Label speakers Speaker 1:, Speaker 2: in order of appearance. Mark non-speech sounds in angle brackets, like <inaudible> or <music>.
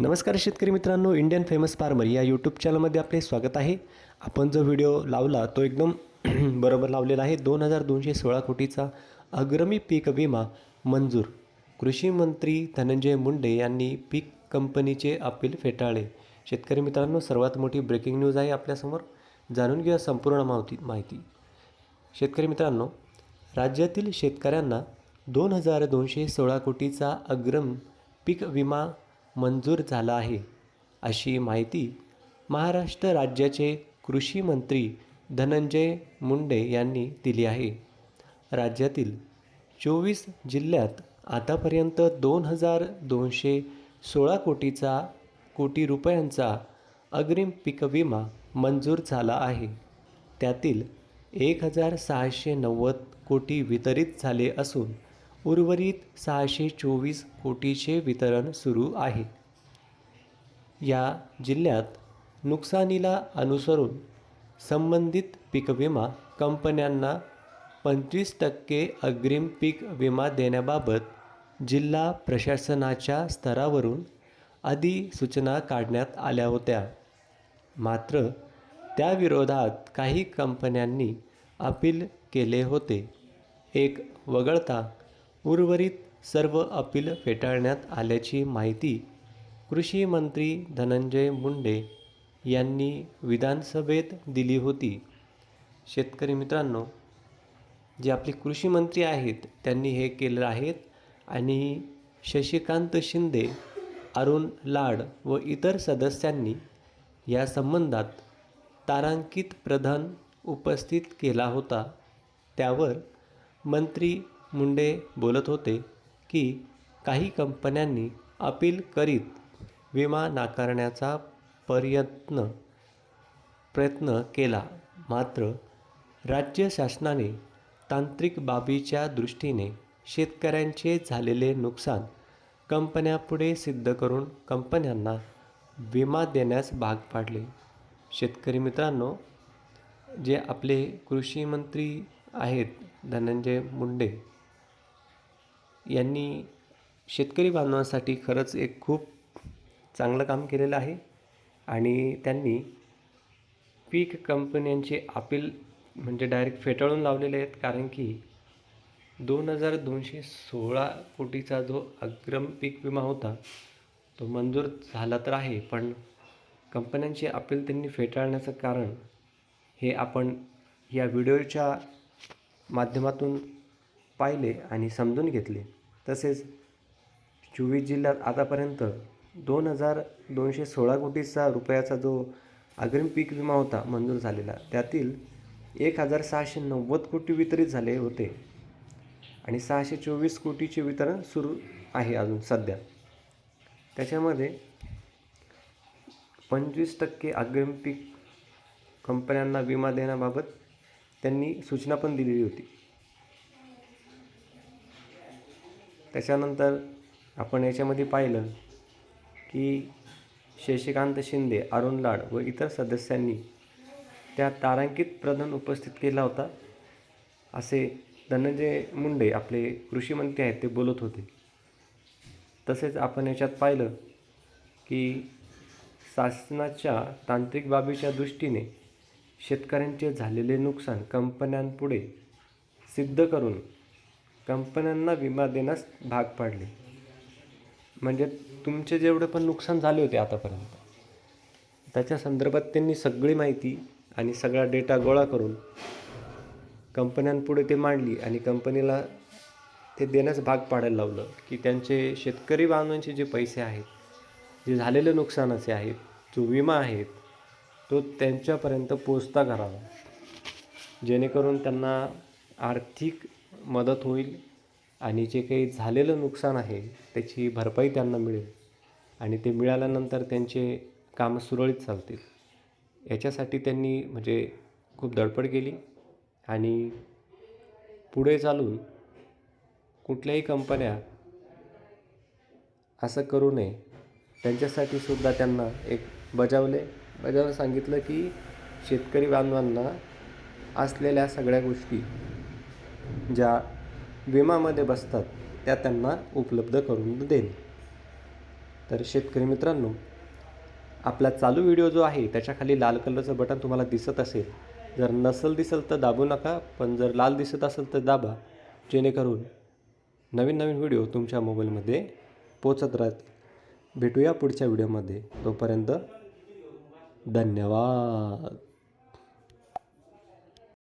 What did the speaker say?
Speaker 1: नमस्कार शेतकरी मित्रांनो इंडियन फेमस फार्मर या यूट्यूब चॅनलमध्ये आपले स्वागत आहे. आपण जो व्हिडिओ लावला तो एकदम <clears throat> बरोबर लावलेला आहे. दोन हजार दोनशे सोळा कोटीचा अग्रमी पीक विमा मंजूर. कृषी मंत्री धनंजय मुंडे यांनी पीक कंपनीचे अपील फेटाळले. शेतकरी मित्रांनो सर्वात मोठी ब्रेकिंग न्यूज आहे आपल्यासमोर. जाणून घेऊया संपूर्ण माहिती माहिती. शेतकरी मित्रांनो राज्यातील शेतकऱ्यांना दोन हजार दोनशे सोळा कोटीचा अग्रम पीक विमा मंजूर झाला आहे. अशी माहिती महाराष्ट्र राज्याचे कृषी मंत्री धनंजय मुंडे यांनी दिली आहे. राज्यातील चोवीस जिल्ह्यात आतापर्यंत दोन हजार दोनशे सोळा कोटीचा कोटी रुपयांचा अग्रिम पीक विमा मंजूर झाला आहे. त्यातील एक हजार सहाशे नव्वद कोटी वितरित झाले असून उर्वरित सहाशे चोवीस कोटीचे वितरण सुरू आहे. या जिल्ह्यात नुकसानीला अनुसरून संबंधित पीक विमा कंपन्यांना पंचवीस टक्के अग्रिम पीक विमा देण्याबाबत जिल्हा प्रशासनाच्या स्तरावरून अधिसूचना काढण्यात आल्या होत्या. मात्र त्याविरोधात काही कंपन्यांनी अपील केले होते. एक वगळता उर्वरित सर्व अपील फेटाळण्यात आल्याची माहिती कृषी मंत्री धनंजय मुंडे यांनी विधानसभेत दिली होती. शेतकरी मित्रांनो जे आपले कृषी मंत्री आहेत त्यांनी हे केलं आहेत आणि शशिकांत शिंदे अरुण लाड व इतर सदस्यांनी या संबंधात तारांकित प्रधान उपस्थित केला होता. त्यावर मंत्री मुंडे बोलत होते की काही कंपन्यांनी अपील करीत विमा नाकारण्याचा प्रयत्न प्रयत्न केला. मात्र राज्य शासनाने तांत्रिक बाबीच्या दृष्टीने शेतकऱ्यांचे झालेले नुकसान कंपन्यापुढे सिद्ध करून कंपन्यांना विमा देण्यास भाग पाडले. शेतकरी मित्रांनो जे आपले कृषी मंत्री आहेत धनंजय मुंडे यांनी शेतकरी बांधवांसाठी खरंच एक खूप चांगलं काम केलेलं आहे. आणि त्यांनी पीक कंपन्यांचे अपील म्हणजे डायरेक्ट फेटाळून लावलेले आहेत. कारण की दोन हजार दोनशे सोळा कोटीचा जो अग्रम पीक विमा होता तो मंजूर झाला तर आहे. पण कंपन्यांचे अपील त्यांनी फेटाळण्याचं कारण हे आपण या व्हिडिओच्या माध्यमातून पाहिले आणि समजून घेतले. तसेच चोवीस जिल्ह्यात आतापर्यंत दोन हजार दोनशे सोळा कोटीचा रुपयाचा जो अग्रिम पीक विमा होता मंजूर झालेला त्यातील एक हजार सहाशे नव्वद कोटी वितरित झाले होते आणि सहाशे चोवीस कोटीचे वितरण सुरू आहे अजून सध्या. त्याच्यामध्ये पंचवीस टक्के अग्रिम पीक कंपन्यांना विमा देण्याबाबत त्यांनी सूचना पण दिलेली होती. त्याच्यानंतर आपण याच्यामध्ये पाहिलं की शशिकांत शिंदे अरुण लाड व इतर सदस्यांनी त्या तारांकित प्रधान उपस्थित केला होता असे धनंजय मुंडे आपले कृषीमंत्री आहेत ते बोलत होते. तसेच आपण याच्यात पाहिलं की शासनाच्या तांत्रिक बाबीच्या दृष्टीने शेतकऱ्यांचे झालेले नुकसान कंपन्यांपुढे सिद्ध करून कंपन्यांना विमा देण्यास भाग पाडले. म्हणजे तुमचे जेवढे पण नुकसान झाले होते आतापर्यंत त्याच्या संदर्भात त्यांनी सगळी माहिती आणि सगळा डेटा गोळा करून कंपन्यांपुढे ते मांडली आणि कंपनीला ते देण्यास भाग पाडायला लावलं की त्यांचे शेतकरी बांधवांचे जे पैसे आहेत जे झालेले नुकसानाचे आहेत जो विमा आहे तो त्यांच्यापर्यंत पोचता करावा. जेणेकरून त्यांना आर्थिक मदत होईल आणि जे काही झालेलं नुकसान आहे त्याची भरपाई त्यांना मिळेल आणि ते मिळाल्यानंतर त्यांचे कामं सुरळीत चालतील. याच्यासाठी त्यांनी म्हणजे खूप धडपड केली आणि पुढे चालून कुठल्याही कंपन्या असं करू नये त्यांच्यासाठी सुद्धा त्यांना एक बजावले. बजावून सांगितलं की शेतकरी बांधवांना असलेल्या सगळ्या गोष्टी ज्या विमामध्ये बसतात त्या त्यांना उपलब्ध करून देईल. तर शेतकरी मित्रांनो आपला चालू व्हिडिओ जो आहे त्याच्याखाली लाल कलरचं बटन तुम्हाला दिसत असेल. जर नसेल दिसेल तर दाबू नका पण जर लाल दिसत असेल तर दाबा. जेणेकरून नवीन नवीन व्हिडिओ तुमच्या मोबाईलमध्ये पोचत राहतील. भेटूया पुढच्या व्हिडिओमध्ये. तोपर्यंत धन्यवाद.